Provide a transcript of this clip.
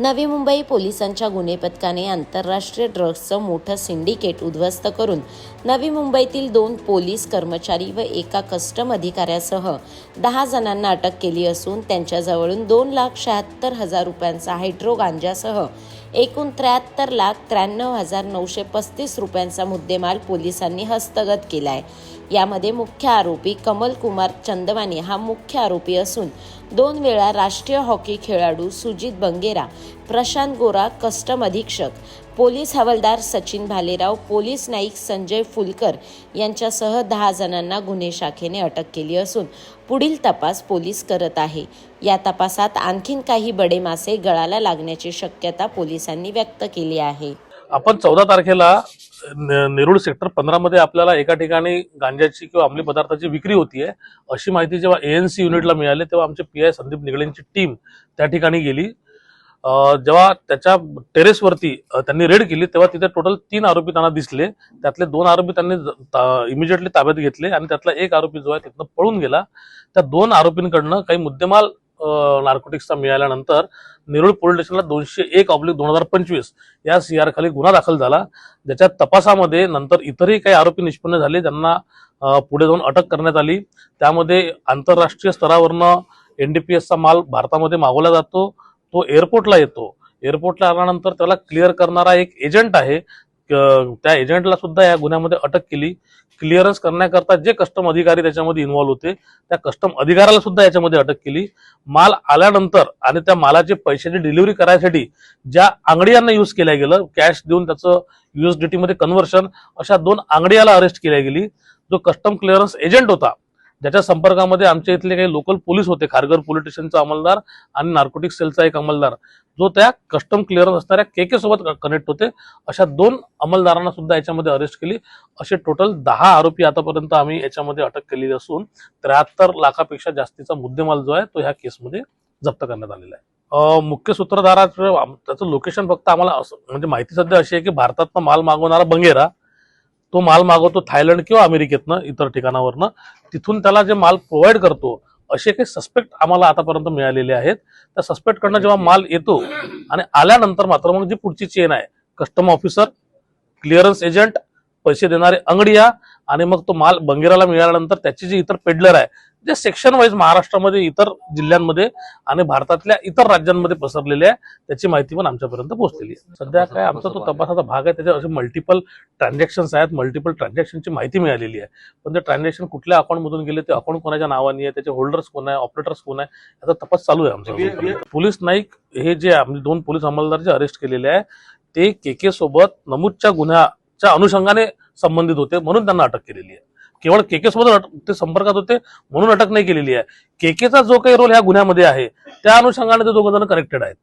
नवी मुंबई पोलिसांच्या गुन्हे पथकाने आंतरराष्ट्रीय ड्रग्सचं मोठं सिंडिकेट उद्ध्वस्त करून नवी मुंबईतील दोन पोलीस कर्मचारी व एका कस्टम अधिकाऱ्यासह दहा जणांना अटक केली असून त्यांच्याजवळून दोन लाख शहात्तर हजार रुपयांचा हायड्रो गांजासह एकूण त्र्याहत्तर लाख त्र्याण्णव हजार नऊशे पस्तीस रुपयांचा मुद्देमाल पोलिसांनी हस्तगत केला आहे यामध्ये मुख्य आरोपी कमल कुमार चंदवानी हा मुख्य आरोपी असून दोन वेळा राष्ट्रीय हॉकी खेळाडू सुजित बंगेरा प्रशांत गोरा कस्टम अधीक्षक. पोलीस हवालदार सचिन भालेराव पोलीस नाईक संजय फुलकर यांच्यासह दहा जणांना गुन्हे शाखेने अटक केली असून पुढील तपास पोलीस करत आहे. या तपासात आणखीन काही बडे मासे गळाला लागण्याची शक्यता पोलिसांनी व्यक्त केली आहे. आपण चौदा तारखेला न- नेरुळ सेक्टर पंधरा मध्ये आपल्याला एका ठिकाणी गांजाची किंवा अंमली पदार्थाची विक्री होतीये. अशी माहिती जेव्हा एएनसी युनिटला मिळाली तेव्हा आमचे पी आय संदीप निगळेंची टीम त्या ठिकाणी गेली. जेव्हा त्याच्या टेरेसवरती त्यांनी रेड केली तेव्हा तिथे टोटल तीन आरोपी त्यांना दिसले. त्यातले दोन आरोपी त्यांनी इमिजिएटली ताब्यात घेतले आणि त्यातला एक आरोपी जो आहे तिथनं पळून गेला. त्या दोन आरोपींकडनं काही मुद्देमाल नार्कोटिक्सचा मिळाल्यानंतर नेरुळ पोलीस स्टेशनला दोनशे एक ऑब्लिक दोन हजार पंचवीस या सीआर खाली गुन्हा दाखल झाला. ज्याच्या तपासामध्ये नंतर इतरही काही आरोपी निष्पन्न झाले ज्यांना पुढे जाऊन अटक करण्यात आली. त्यामध्ये आंतरराष्ट्रीय स्तरावरनं एनडीपीएसचा माल भारतामध्ये मागवला जातो. तो एअरपोर्टला येतो. एअरपोर्टला आल्यानंतर त्याला क्लिअर करणारा एक एजंट आहे. त्या एजंटला सुद्धा या गुन्ह्यामध्ये अटक केली. क्लिअरन्स करण्याकरता जे कस्टम अधिकारी त्याच्यामध्ये इन्व्हॉल्व्ह होते त्या कस्टम अधिकाऱ्याला सुद्धा याच्यामध्ये अटक केली. माल आल्यानंतर आणि त्या मालाचे पैशाची डिलिव्हरी करायसाठी ज्या आंगडियांना यूज केल्या गेलं कॅश देऊन त्याचं युएसडीटी मध्ये कन्व्हर्शन अशा दोन आंगडियाला अरेस्ट केल्या गेली. जो कस्टम क्लिअरन्स एजंट होता ज्याच्या संपर्कामध्ये आमच्या इथले काही लोकल पोलीस होते खारघर पोलीस स्टेशनचा अंमलदार आणि नार्कोटिक सेलचा एक अंमलदार जो त्या कस्टम क्लिअरन्स असणाऱ्या केके सोबत कनेक्ट होते. अशा दोन अंमलदारांना सुद्धा याच्यामध्ये अरेस्ट केली. असे टोटल दहा आरोपी आतापर्यंत आम्ही याच्यामध्ये अटक केलेली असून त्र्याहत्तर लाखापेक्षा जास्तीचा मुद्देमाल जो आहे तो ह्या केसमध्ये जप्त करण्यात आलेला आहे. मुख्य सूत्रधाराचं त्याचं लोकेशन फक्त आम्हाला असं म्हणजे माहिती सध्या अशी आहे की भारतातनं माल मागवणारा बंगेरा तो माल मागवतो थायलंड किंवा अमेरिकेतनं इतर ठिकाणावरनं. तिथून त्याला जे माल प्रोव्हाइड करतो असे काही सस्पेक्ट आम्हाला आतापर्यंत मिळालेले आहेत. त्या सस्पेक्ट कडनं जेव्हा माल येतो आणि आल्यानंतर मात्र मग जी पुढची चेन आहे कस्टम ऑफिसर क्लिअरन्स एजंट पैसे देणारे अंगडिया आणि मग तो माल बंगेराला मिळाल्यानंतर त्याची जी इतर पेडलर आहे जे सेक्शन वाईज महाराष्ट्रामध्ये इतर जिल्ह्यांमध्ये आणि भारतातल्या इतर राज्यांमध्ये पसरलेले आहे त्याची माहिती पण आमच्यापर्यंत पोहोचलेली आहे. सध्या काय आमचा तो तपासाचा भाग आहे त्याच्या असे मल्टिपल ट्रान्झॅक्शन्स आहेत मल्टिपल ट्रान्झॅक्शनची माहिती मिळालेली आहे. पण ते ट्रान्झॅक्शन कुठल्या अकाउंटमधून गेले ते अकाउंट कोणाच्या नावाने आहे त्याचे होल्डर्स कोण आहे ऑपरेटर्स कोण आहे याचा तपास चालू आहे आमचा. पोलीस नाईक हे जे दोन पोलीस अंमलदार जे अरेस्ट केलेले आहे ते केके सोबत नमूदच्या गुन्ह्याच्या अनुषंगाने संबंधित होते म्हणून त्यांना अटक केलेली आहे. केवळ केके सोबत ते संपर्कात होते म्हणून अटक नाही केलेली आहे. केकेचा जो काही रोल ह्या गुन्ह्यामध्ये आहे त्या अनुषंगाने ते दोघं जण कनेक्टेड आहेत.